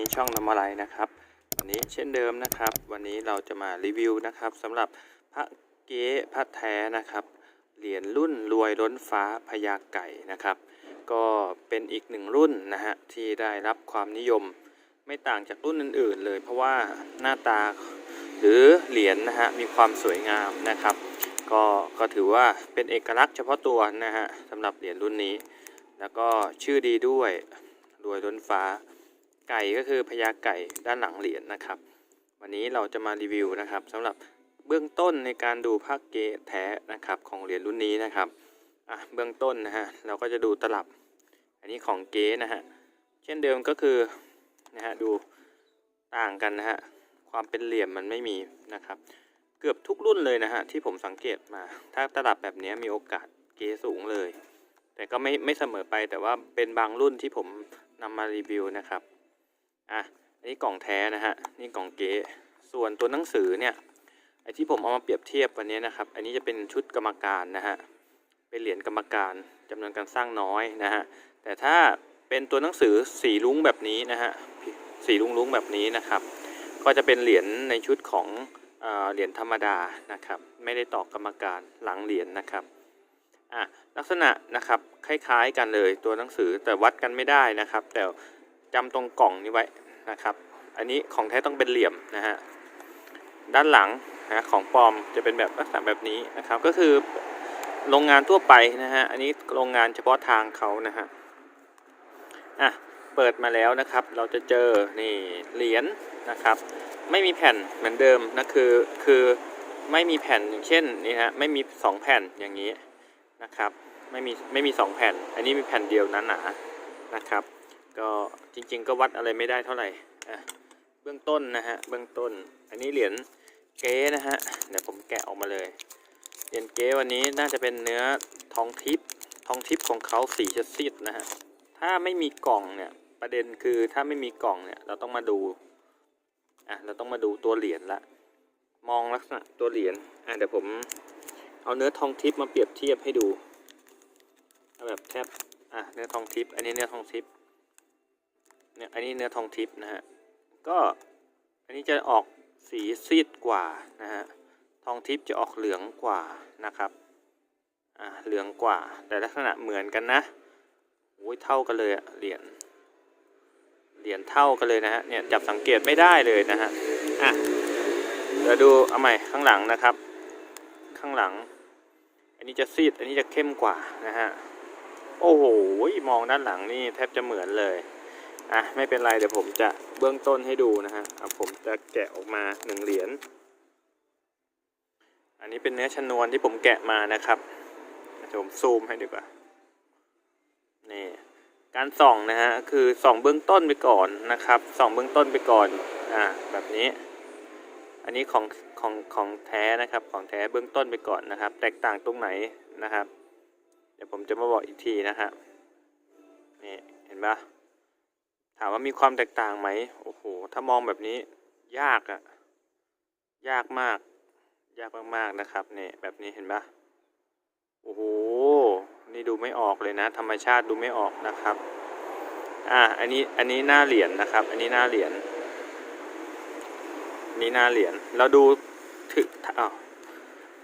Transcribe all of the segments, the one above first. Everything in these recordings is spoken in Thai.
นี้ช่องนำอะไรนะครับ วันนี้เช่นเดิมนะครับ วันนี้เราจะมารีวิวนะครับสำหรับพระเก๊พระแท้นะครับ เหรียญรุ่นรวยล้นฟ้าพญาไก่นะครับ ก็เป็นอีกหนึ่งรุ่นนะฮะที่ได้รับความนิยมไม่ต่างจากรุ่นอื่น ๆ เลย เพราะว่าหน้าตาหรือเหรียญนะฮะมีความสวยงามนะครับ ก็ก็ถือว่าเป็นเอกลักษณ์เฉพาะตัวนะฮะสำหรับเหรียญรุ่นนี้ แล้วก็ชื่อดีด้วยรวยล้นฟ้า ไก่ก็คือพญาไก่ด้านหลังเหรียญนะครับ วันนี้เราจะมารีวิวนะครับสำหรับเบื้องต้นในการดูภาคเกตแท้นะครับของเหรียญรุ่นนี้นะครับอะเบื้องต้นนะฮะเราก็จะดูตลับ อันนี้ของเกนะฮะเช่นเดิมก็คือนะฮะดูต่างกันนะฮะความเป็นเหลี่ยมมันไม่มีนะครับ เกือบทุกรุ่นเลยนะฮะที่ผมสังเกตมา ถ้าตลับแบบนี้มีโอกาสเกสูงเลย แต่ก็ไม่ไม่เสมอไปแต่ว่าเป็นบางรุ่นที่ผมนำมารีวิวนะครับ อะอันนี้กล่องแท้นะฮะนี่กล่องเก๊ส่วนตัวหนังสือเนี่ยไอที่ผมเอามาเปรียบเทียบวันนี้นะครับ อันนี้จะเป็นชุดกรรมการนะฮะเป็นเหรียญกรรมการจำนวนการสร้างน้อยนะฮะแต่ถ้าเป็นตัวหนังสือสีลุ้งแบบนี้นะฮะสีลุ้งลุ้งแบบนี้นะครับ ก็จะเป็นเหรียญในชุดของเอเหรียญธรรมดานะครับ ไม่ได้ตอกกรรมการหลังเหรียญนะครับอะลักษณะนะครับคล้ายๆกันเลยตัวหนังสือแต่วัดกันไม่ได้นะครับ แต่ จำตรงกล่องนี้ไว้นะครับ อันนี้ของแท้ต้องเป็นเหลี่ยมนะฮะ ด้านหลังนะของปลอมจะเป็นแบบลักษณะแบบนี้นะครับ ก็คือโรงงานทั่วไปนะฮะ อันนี้โรงงานเฉพาะทางเขานะฮะ อะ เปิดมาแล้วนะครับ เราจะเจอนี่เหรียญนะครับ ไม่มีแผ่นเหมือนเดิมนะคือคือไม่มีแผ่นอย่างเช่นนี่ฮะไม่มีสองแผ่นอย่างนี้นะครับ ไม่มีไม่มีสองแผ่น อันนี้มีแผ่นเดียวนั้นหนานะครับ ก็จริง ๆ ก็วัดอะไรไม่ได้เท่าไหร่อะเบื้องต้นนะฮะเบื้องต้น อันนี้เหรียญเก๊นะฮะเดี๋ยวผมแกะออกมาเลยเหรียญเก๊วันนี้น่าจะเป็นเนื้อทองทิพย์ทองทิพย์ของเขาสีจะซีดนะฮะถ้าไม่มีกล่องเนี่ยประเด็นคือถ้าไม่มีกล่องเนี่ยเราต้องมาดูอะเราต้องมาดูตัวเหรียญละมองลักษณะตัวเหรียญอะเดี๋ยวผมเอาเนื้อทองทิพย์มาเปรียบเทียบให้ดูเอาแบบแทบอะเนื้อทองทิพย์อันนี้เนื้อทองทิพย์ เนี่ยอันนี้เนื้อทองทิพย์นะฮะก็อันนี้จะออกสีซีดกว่านะฮะทองทิพย์จะออกเหลืองกว่านะครับอะเหลืองกว่า แต่ลักษณะเหมือนกันนะโอ้ยเท่ากันเลยอะเหรียญเหรียญเท่ากันเลยนะฮะเนี่ยจับสังเกตไม่ได้เลยนะฮะอะเดี๋ยวดูเอาใหม่ข้างหลังนะครับ ข้างหลัง อันนี้จะซีดอันนี้จะเข้มกว่านะฮะโอ้โหมองด้านหลังนี่แทบจะเหมือนเลย อะไม่เป็นไรเดี๋ยวผมจะเบื้องต้นให้ดูนะฮะอะผมจะแกะออกมาหนึ่งเหรียญอันนี้เป็นเนื้อชนวนที่ผมแกะมานะครับเดี๋ยวผมซูมให้ดีกว่านี่การส่องนะฮะคือส่องเบื้องต้นไปก่อนนะครับส่องเบื้องต้นไปก่อนอ่าแบบนี้ อันนี้ของของของแท้นะครับของแท้เบื้องต้นไปก่อนนะครับ แตกต่างตรงไหนนะครับ เดี๋ยวผมจะมาบอกอีกทีนะฮะนี่เห็นปะ ถามว่ามีความแตกต่างไหมโอ้โห ถ้ามองแบบนี้ ยากอะยากมาก ยากมากๆนะครับนี่แบบนี้เห็นปะโอ้โห นี่ดูไม่ออกเลยนะ ธรรมชาติดูไม่ออกนะครับ อ่า อันนี้อันนี้หน้าเหรียญนะครับ อันนี้หน้าเหรียญนนี้หน้าเหรียญเราดูถึงอ้าว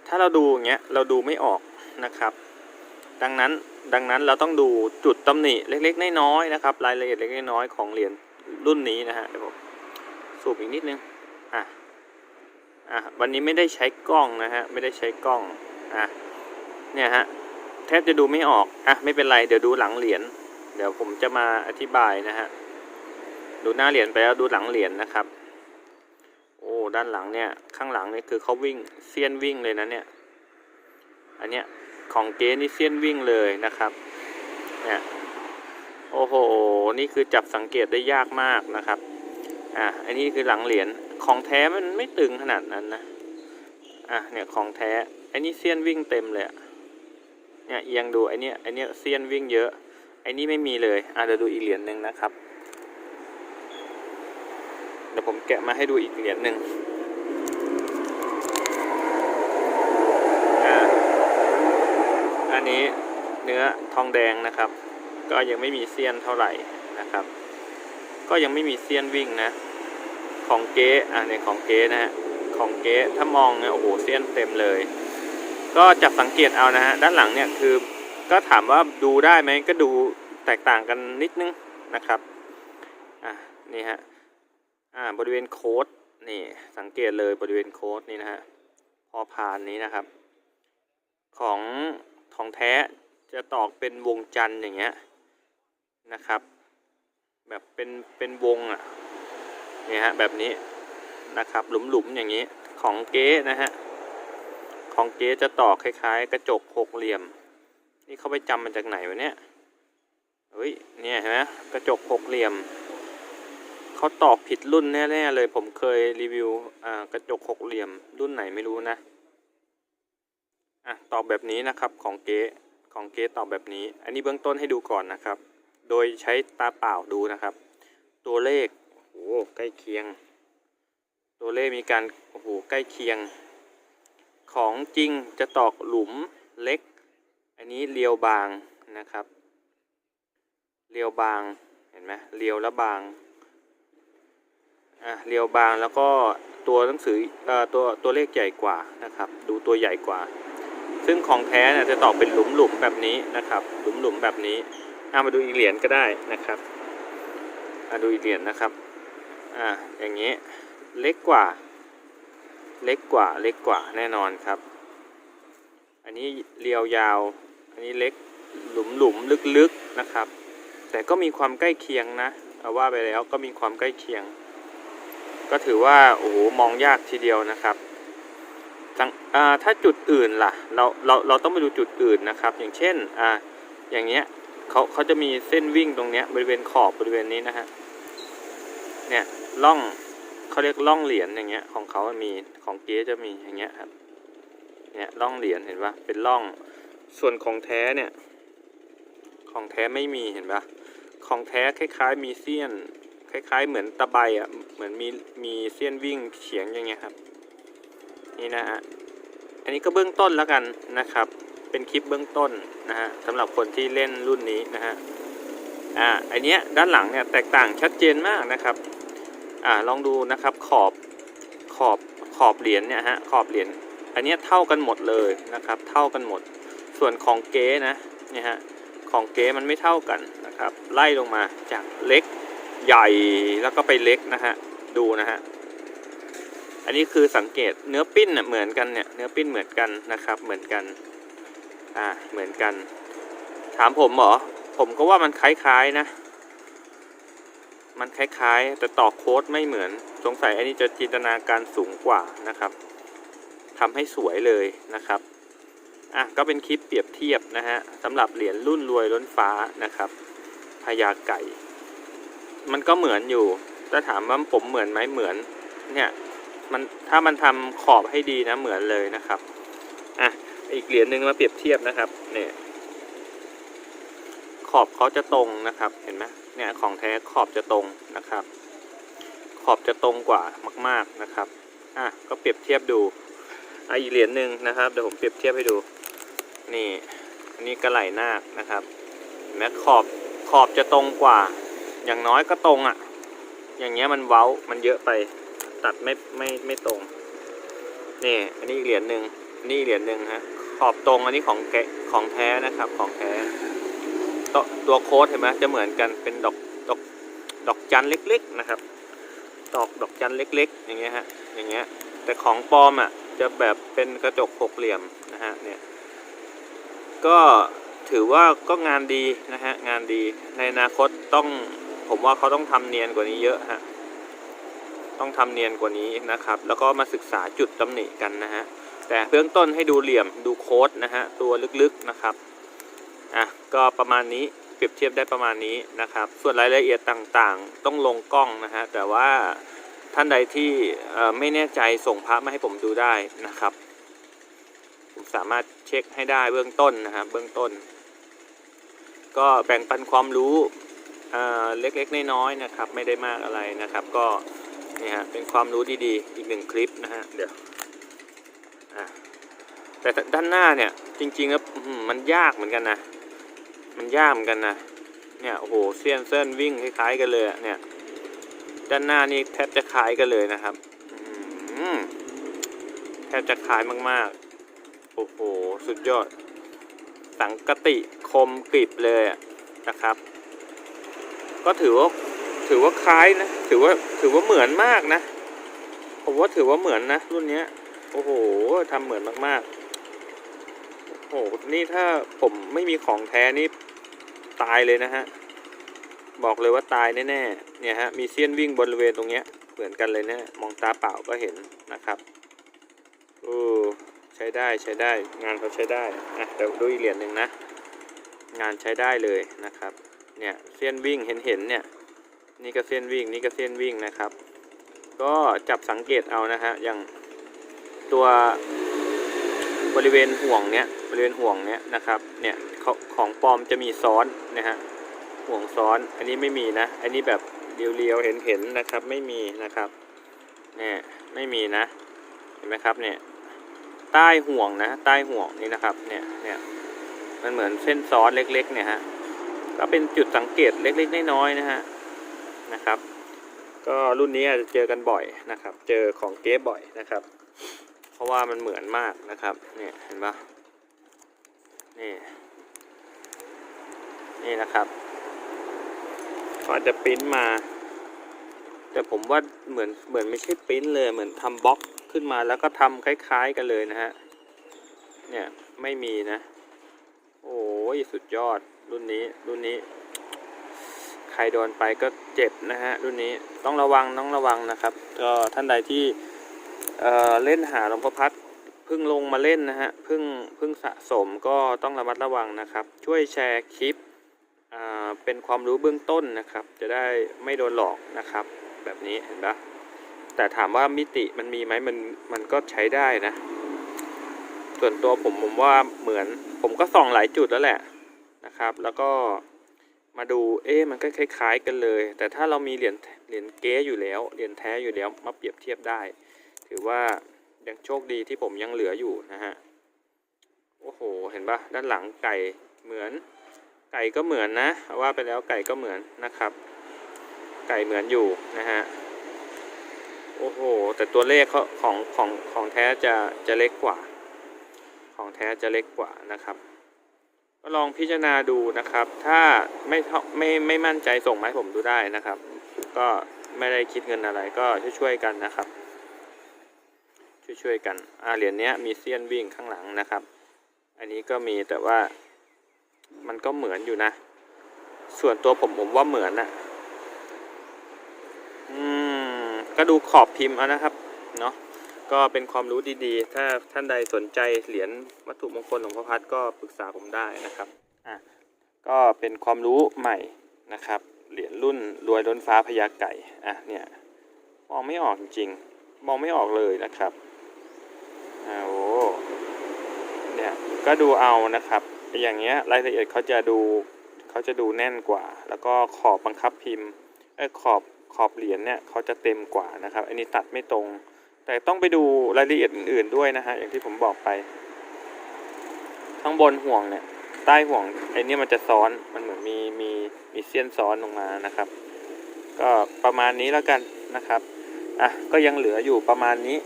ถ้าเราดูอย่างเงี้ยเราดูไม่ออกนะครับ ดังนั้น ดังนั้นเราต้องดูจุดตำหนิเล็กๆน้อยๆนะครับ รายละเอียดเล็กๆน้อยๆของเหรียญรุ่นนี้นะฮะเดี๋ยวผมสูบอีกนิดนึงอะอะวันนี้ไม่ได้ใช้กล้องนะฮะไม่ได้ใช้กล้องอะเนี่ยฮะแทบจะดูไม่ออกอะไม่เป็นไรเดี๋ยวดูหลังเหรียญเดี๋ยวผมจะมาอธิบายนะฮะดูหน้าเหรียญไปแล้วดูหลังเหรียญนะครับโอ้ด้านหลังเนี่ยข้างหลังเนี่ยคือเขาวิ่งเซียนวิ่งเลยนะเนี่ยอันเนี้ย ของเก๊นี่เซียนวิ่งเลยนะครับ เนี่ย โอ้โห นี่คือจับสังเกตได้ยากมากนะครับ อะ อันนี้คือหลังเหรียญ ของแท้มันไม่ตึงขนาดนั้นนะ อะ เนี่ยของแท้ อันนี้เซียนวิ่งเต็มเลยเนี่ยเอียงดูไอเนี้ยไอเนี้ยเซียนวิ่งเยอะ ไอนี้ไม่มีเลย อะเดี๋ยวดูอีกเหรียญหนึ่งนะครับ เดี๋ยวผมแกะมาให้ดูอีกเหรียญหนึ่งอ่าอั นี้เนื้อทองแดงนะครับ ก็ยังไม่มีเซียนเท่าไหร่นะครับ ก็ยังไม่มีเซียนวิ่งนะ ของเก๊อะเนี่ยของเก๊นะฮะของเก๊ถ้ามองเนี่ยโอ้โหเซียนเต็มเลย ก็จับสังเกตเอานะฮะด้านหลังเนี่ยคือก็ถามว่าดูได้ไหมก็ดูแตกต่างกันนิดนึงนะครับอะนี่ฮะอ่าบริเวณโค้ดนี่สังเกตเลยบริเวณโค้ดนี่นะฮะพอพานนี้นะครับ ของ ของแท้จะตอกเป็นวงจันทร์อย่างเงี้ยนะครับ แบบเป็นเป็นวงอะเนี่ยฮะแบบนี้นะครับหลุมๆอย่างนี้ของเก๊นะฮะของเก๊จะตอกคล้ายๆ กระจกหกเหลี่ยม นี่เขาไปจำมาจากไหนวะเนี่ยเฮ้ยเนี่ยเห็นไหมกระจกหกเหลี่ยมเขาตอกผิดรุ่นแน่ๆเลย ผมเคยรีวิวอ่ากระจกหกเหลี่ยมรุ่นไหนไม่รู้นะ อะตอบแบบนี้นะครับของเก๊ของเก๊ตอบแบบนี้ อันนี้เบื้องต้นให้ดูก่อนนะครับ โดยใช้ตาเปล่าดูนะครับ ตัวเลขโอ้โหใกล้เคียง ตัวเลขมีการโอ้โหใกล้เคียง ของจริงจะตอกหลุมเล็ก อันนี้เรียวบางนะครับเรียวบางเห็นไหมเรียวและบางอะเรียวบางแล้วก็ตัวหนังสือเอ่อตัวตัวเลขใหญ่กว่านะครับ ดูตัวใหญ่กว่า ซึ่งของแท้เนี่ยจะตอกเป็นหลุมหลุมแบบนี้นะครับ หลุมหลุมแบบนี้เอามาดูอีกเหรียญก็ได้นะครับมาดูอีกเหรียญนะครับอ่าอย่างนี้เล็กกว่า เล็กกว่าเล็กกว่าแน่นอนครับ อันนี้เรียวยาว อันนี้เล็กหลุมหลุมลึกๆนะครับ แต่ก็มีความใกล้เคียงนะเอาว่าไปแล้วก็มีความใกล้เคียง ก็ถือว่าโอ้โหมองยากทีเดียวนะครับ ถ้าจุดอื่นล่ะเราเราเราต้องไปดูจุดอื่นนะครับ อย่างเช่นอ่าอย่างเงี้ยเขาเขาจะมีเส้นวิ่งตรงเนี้ยบริเวณขอบบริเวณนี้นะฮะเนี่ยล่องเขาเรียกล่องเหรียญอย่างเงี้ยของเขามีของเก๊จะมีอย่างเงี้ยครับเนี่ยล่องเหรียญเห็นปะเป็นล่องส่วนของแท้เนี่ยของแท้ไม่มีเห็นปะของแท้คล้าย ๆ มีเสี้ยน คล้าย ๆ เหมือนตะไบอะเหมือนมีมีเสี้ยนวิ่งเฉียงอย่างเงี้ยครับ นี่นะฮะอันนี้ก็เบื้องต้นแล้วกันนะครับ เป็นคลิปเบื้องต้นนะฮะสำหรับคนที่เล่นรุ่นนี้นะฮะอ่าอันเนี้ยด้านหลังเนี่ยแตกต่างชัดเจนมากนะครับอ่าลองดูนะครับขอบขอบขอบเหรียญเนี่ยฮะขอบเหรียญอันเนี้ยเท่ากันหมดเลยนะครับ เท่ากันหมด ส่วนของเก๊นะเนี่ยฮะของเก๊มันไม่เท่ากันนะครับ ไล่ลงมาจากเล็กใหญ่แล้วก็ไปเล็กนะฮะดูนะฮะ อันนี้คือสังเกตเนื้อปิ้นเน่ะเหมือนกันเนี่ยเนื้อปิ้นเหมือนกันนะครับเหมือนกันอ่าเหมือนกัน ถามผมหรอผมก็ว่ามันคล้ายๆนะ มันคล้ายๆ แต่ต่อโค้ดไม่เหมือน สงสัยอันนี้จะจินตนาการสูงกว่านะครับทำให้สวยเลยนะครับอะก็เป็นคลิปเปรียบเทียบนะฮะสำหรับเหรียญรุ่นรวยล้นฟ้านะครับพญาไก่ มันก็เหมือนอยู่ถ้าถามว่าผมเหมือนไหมเหมือนเนี่ย มันถ้ามันทำขอบให้ดีนะเหมือนเลยนะครับอะอีกเหรียญหนึ่งมาเปรียบเทียบนะครับ เนี่ย ขอบเขาจะตรงนะครับ เห็นไหมเนี่ยของแท้ขอบจะตรงนะครับ ขอบจะตรงกว่ามาก ๆนะครับอะก็เปรียบเทียบดูอะอีกเหรียญหนึ่งนะครับเดี๋ยวผมเปรียบเทียบให้ดู นี่อันนี้กระไหล่นาคนะครับเห็นไหมขอบขอบจะตรงกว่า อย่างน้อยก็ตรงอะ่ะ อย่างเงี้ยมันเว้ามันเยอะไป ตัดไม่ไม่ไม่ตรงนี่อันนี้อีกเหรียญหนึ่งอันนี้เหรียญหนึ่งฮะขอบตรงอันนี้ของแกของแท้นะครับของแท้ตัวตัวโค้ดเห็นไหมจะเหมือนกันเป็นดอกดอกดอกจันเล็กๆนะครับดอกดอกจันเล็ก ๆ อย่างเงี้ยฮะอย่างเงี้ยแต่ของปลอมอะจะแบบเป็นกระจกหกเหลี่ยมนะฮะเนี่ยก็ถือว่าก็งานดีนะฮะงานดีในอนาคตต้องผมว่าเขาต้องทำเนียนกว่านี้เยอะฮะ ต้องทำเนียนกว่านี้นะครับ แล้วก็มาศึกษาจุดตำหนิกันนะฮะ แต่เบื้องต้นให้ดูเหลี่ยมดูโค้ดนะฮะตัวลึกๆนะครับ อะก็ประมาณนี้เปรียบเทียบได้ประมาณนี้นะครับ ส่วนรายละเอียดต่างๆ ต้องลงกล้องนะฮะ แต่ว่าท่านใดที่ไม่แน่ใจส่งพระมาให้ผมดูได้นะครับ ผมสามารถเช็คให้ได้เบื้องต้นนะครับเบื้องต้น ก็แบ่งปันความรู้เล็กๆน้อยๆนะครับ ไม่ได้มากอะไรนะครับ ก็ นี่ฮะเป็นความรู้ดีๆ อีกหนึ่งคลิปนะฮะเดี๋ยวแต่ด้านหน้าเนี่ยจริงๆแล้วมันยากเหมือนกันนะ มันยากเหมือนกันนะเนี่ยโอ้โหเซียนเส้นวิ่งคล้ายๆกันเลยอะเนี่ยด้านหน้านี่แทบจะคล้ายกันเลยนะครับแทบจะคล้ายมากๆโอ้โหสุดยอด สังกติคมกริบเลยนะครับ ก็ถือว่า ถือว่าคล้ายนะ ถือว่าถือว่าเหมือนมากนะ ผมว่าถือว่าเหมือนนะรุ่นเนี้ย โอ้โหทำเหมือนมากๆ โอ้โหนี่ถ้าผมไม่มีของแท้นี่ตายเลยนะฮะ บอกเลยว่าตายแน่ๆ เนี่ยฮะ มีเสี้ยนวิ่งบริเวณตรงเนี้ย เหมือนกันเลยเนะมองตาเปล่าก็เห็นนะครับโอ้ใช้ได้ใช้ได้ งานเขาใช้ได้อะเดี๋ยวดูอีกเหรียญหนึ่งนะ งานใช้ได้เลยนะครับ เนี่ยเส้นวิ่งเห็นเห็นเนี่ย นี่ก็เส้นวิ่งนี่ก็เส้นวิ่งนะครับ ก็จับสังเกตเอานะฮะอย่างตัวบริเวณห่วงเนี้ยบริเวณห่วงเนี้ยนะครับเนี่ยของปลอมจะมีซ้อนนะฮะห่วงซ้อนอันนี้ไม่มีนะ อันนี้แบบเรียวๆเห็นๆนะครับ ไม่มีนะครับเนี่ยไม่มีนะเห็นไหมครับเนี่ยใต้ห่วงนะใต้ห่วงนี่นะครับเนี่ยเนี่ยมันเหมือนเส้นซ้อนเล็กๆเนี่ยฮะก็เป็นจุดสังเกตเล็กๆน้อยๆนะฮะ นะครับ ก็รุ่นนี้อาจจะเจอกันบ่อยนะครับ เจอของเก๊บ่อยนะครับ เพราะว่ามันเหมือนมากนะครับเนี่ยเห็นปะนี่นี่นะครับเขาอาจจะปริ้นมา แต่ผมว่าเหมือนเหมือนไม่ใช่ปริ้นเลยเหมือนทำบล็อกขึ้นมาแล้วก็ทำคล้าย ๆ กันเลยนะฮะเนี่ยไม่มีนะ โอ้ยสุดยอดรุ่นนี้รุ่นนี้ ครโดนไปก็เจ็บนะฮะรุ่นนี้ต้องระวังต้องระวังนะครับ ก็ท่านใดที่เเล่นหาหลวงพ่อพัดเพิ่งลงมาเล่นนะฮะเพิ่งเพิ่งสะสมก็ต้องระมัดระวังนะครับ ช่วยแชร์คลิปเป็นความรู้เบื้องต้นนะครับ จะได้ไม่โดนหลอกนะครับ แบบนี้เห็นปะแต่ถามว่ามิติมันมีไหมมันมันก็ใช้ได้นะ ส่วนตัวผมผมว่าเหมือนผมก็ส่องหลายจุดแล้วแหละนะครับ แล้วก็ มาดูเอ๊มันก็คล้ายๆกันเลย แต่ถ้าเรามีเหรียญเหรียญเก๊อยู่แล้วเหรียญแท้อยู่แล้วมาเปรียบเทียบได้ ถือว่ายังโชคดีที่ผมยังเหลืออยู่นะฮะโอ้โหเห็นปะด้านหลังไก่เหมือน ไก่ก็เหมือนนะว่าไปแล้วไก่ก็เหมือนนะครับ ไก่เหมือนอยู่นะฮะโอ้โหแต่ตัวเลขเขาของของของแท้จะจะเล็กกว่า ของแท้จะเล็กกว่านะครับ ก็ลองพิจารณาดูนะครับ ถ้าไม่ไม่ไม่มั่นใจส่งมาให้ผมดูได้นะครับ ก็ไม่ได้คิดเงินอะไรก็ช่วยๆกันนะครับ ช่วยๆกันอ่าเหรียญเนี้ยมีเซียนวิ่งข้างหลังนะครับ อันนี้ก็มีแต่ว่ามันก็เหมือนอยู่นะ ส่วนตัวผมผมว่าเหมือนนะอืมก็ดูขอบพิมพ์เอานะครับ เนาะ ก็เป็นความรู้ดีๆ ถ้าท่านใดสนใจเหรียญวัตถุมงคลหลวงพ่อพัดก็ปรึกษาผมได้นะครับอะก็เป็นความรู้ใหม่นะครับ เหรียญรุ่นรวยล้นฟ้าพญาไก่อะเนี่ยมองไม่ออกจริงๆมองไม่ออกเลยนะครับอ่าโอ้เนี่ยก็ดูเอานะครับ อย่างเงี้ยรายละเอียดเขาจะดูเขาจะดูแน่นกว่า แล้วก็ขอบบังคับพิมพ์เอ้ขอบขอบเหรียญเนี่ยเขาจะเต็มกว่านะครับ อันนี้ตัดไม่ตรง แต่ต้องไปดูรายละเอียดอื่นๆด้วยนะฮะอย่างที่ผมบอกไป ข้างบนห่วงเนี่ยใต้ห่วงไอ้นี่มันจะซ้อนมันเหมือนมีมีมีเส้นซ้อนลงมานะครับ ก็ประมาณนี้แล้วกันนะครับอะก็ยังเหลืออยู่ประมาณนี้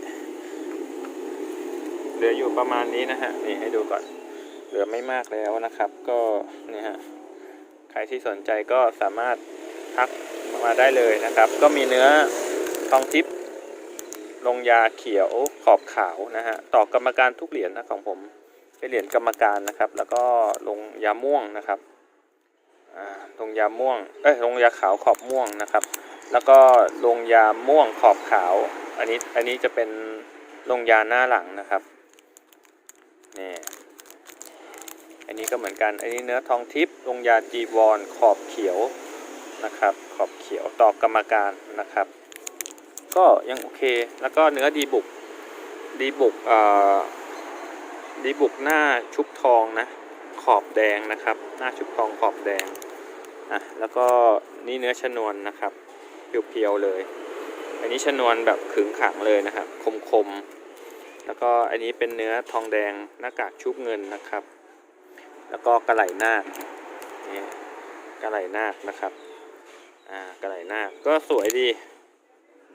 เหลืออยู่ประมาณนี้นะฮะนี่ให้ดูก่อน เหลือไม่มากแล้วนะครับ ก็เนี่ยฮะใครที่สนใจก็สามารถทักมาได้เลยนะครับ ก็มีเนื้อทองทิพย์ ลงยาเขียวขอบขาวนะฮะต่อกรรมการทุกเหรียญนะของผมเป็นเหรียญกรรมการนะครับ แล้วก็ลงยาม่วงนะครับลงยาม่วงเอ้ยลงยาขาวขอบม่วงนะครับ แล้วก็ลงยาม่วงขอบขาว อันนี้อันนี้จะเป็นลงยาหน้าหลังนะครับนี่อันนี้ก็เหมือนกัน อันนี้เนื้อทองทิพย์ลงยาจีวรขอบเขียวนะครับ ขอบเขียวต่อกรรมการนะครับ ก็ยังโอเค แล้วก็เนื้อดีบุก ดีบุกเอ่อดีบุกหน้าชุบทองนะ ขอบแดงนะครับ หน้าชุบทองขอบแดงอะแล้วก็นี่เนื้อชนวนนะครับเพียวๆเลย อันนี้ชนวนแบบขึงขังเลยนะครับ คมๆ แล้วก็อันนี้เป็นเนื้อทองแดงหน้ากากชุบเงินนะครับ แล้วก็กระไหลนาคนี่กระไหล่นาคนะครับ อ่ากระไหล่นาคก็สวยดี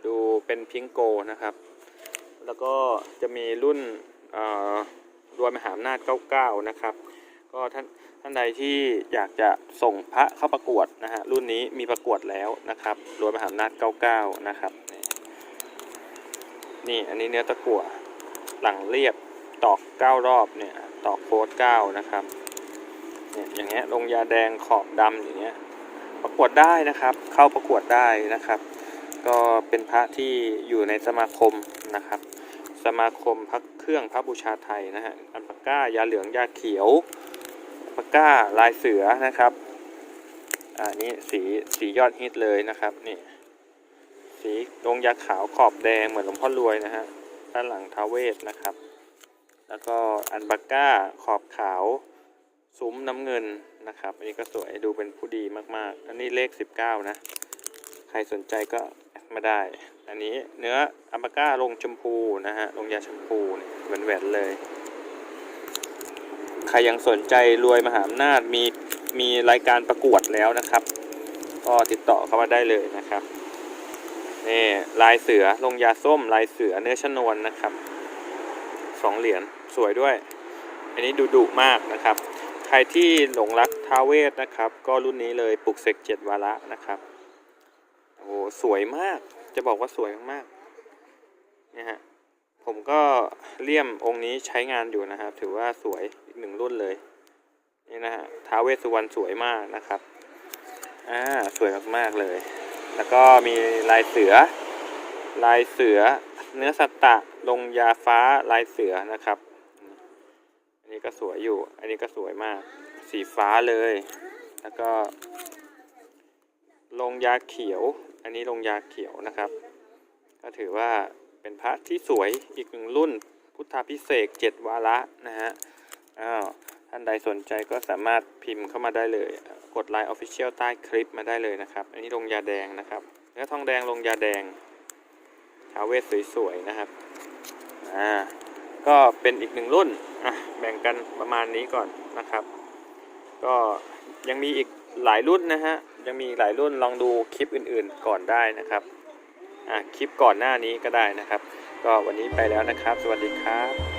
ดูเป็นพิงโกนะครับ แล้วก็จะมีรุ่นรวยมหาอำนาจ 99 นะครับ ก็ท่านท่านใดที่อยากจะส่งพระเข้าประกวดนะฮะรุ่นนี้มีประกวดแล้วนะครับรวยมหาอำนาจ 99 นะครับ นี่อันนี้เนื้อตะกั่วหลังเรียบตอก 9 รอบเนี่ยตอกโฟส9นะครับเนี่ยอย่างเงี้ยลงยาแดงขอบดำอย่างเงี้ยประกวดได้นะครับ เข้าประกวดได้นะครับ ก็เป็นพระที่อยู่ในสมาคมนะครับ สมาคมพระเครื่องพระบูชาไทยนะฮะอันปาก้ายาเหลืองยาเขียวปากก้าลายเสือนะครับอ่านี่สีสียอดฮิตเลยนะครับนี่สีลงยาขาวขอบแดงเหมือนหลวงพ่อรวยนะฮะด้านหลังทาเวสนะครับ แล้วก็อันปากก้าขอบขาวซุ้มน้ำเงินนะครับ อันนี้ก็สวยดูเป็นผู้ดีมากๆ อันนี้เลข 19 นะ ใครสนใจก็ มาได้ อันนี้เนื้ออัมปาก้าลงชมพูนะฮะ ลงยาชมพูเนี่ยแหวนๆเลย ใครยังสนใจรวยมหาอำนาจมีมีรายการประกวดแล้วนะครับ ก็ติดต่อเข้ามาได้เลยนะครับ นี่ลายเสือลงยาส้มลายเสือเนื้อชนวนนะครับสองเหรียญสวยด้วย อันนี้ดุดุมากนะครับ ใครที่หลงรักท้าเวสนะครับ ก็รุ่นนี้เลยปลุกเสกเจ็ดวาระนะครับ โอ้โหสวยมาก จะบอกว่าสวยมากๆเนี่ยฮะ ผมก็เลี่ยมองค์นี้ใช้งานอยู่นะครับ ถือว่าสวยอีกหนึ่งรุ่นเลย นี่นะฮะท้าเวสสุวรรณสวยมากนะครับ อ่า สวยมากๆเลย แล้วก็มีลายเสือ ลายเสือ เนื้อสัตตะ ลงยาฟ้าลายเสือนะครับ อันนี้ก็สวยอยู่ อันนี้ก็สวยมาก สีฟ้าเลย แล้วก็ลงยาเขียว อันนี้ลงยาเขียวนะครับ ก็ถือว่าเป็นพระที่สวยอีกหนึ่งรุ่น พุทธาพิเศษเจ็ดวาระนะฮะอ้าวท่านใดสนใจก็สามารถพิมพ์เข้ามาได้เลย กดไลน์ Official ใต้คลิปมาได้เลยนะครับ อันนี้ลงยาแดงนะครับเนื้อทองแดงลงยาแดงทาวเวสสวยๆนะครับอ่าก็เป็นอีกหนึ่งรุ่นอะแบ่งกันประมาณนี้ก่อนนะครับ ก็ยังมีอีก หลายรุ่นนะฮะ ยังมีหลายรุ่นลองดูคลิปอื่นๆก่อนได้นะครับ อะคลิปก่อนหน้านี้ก็ได้นะครับ ก็วันนี้ไปแล้วนะครับ สวัสดีครับ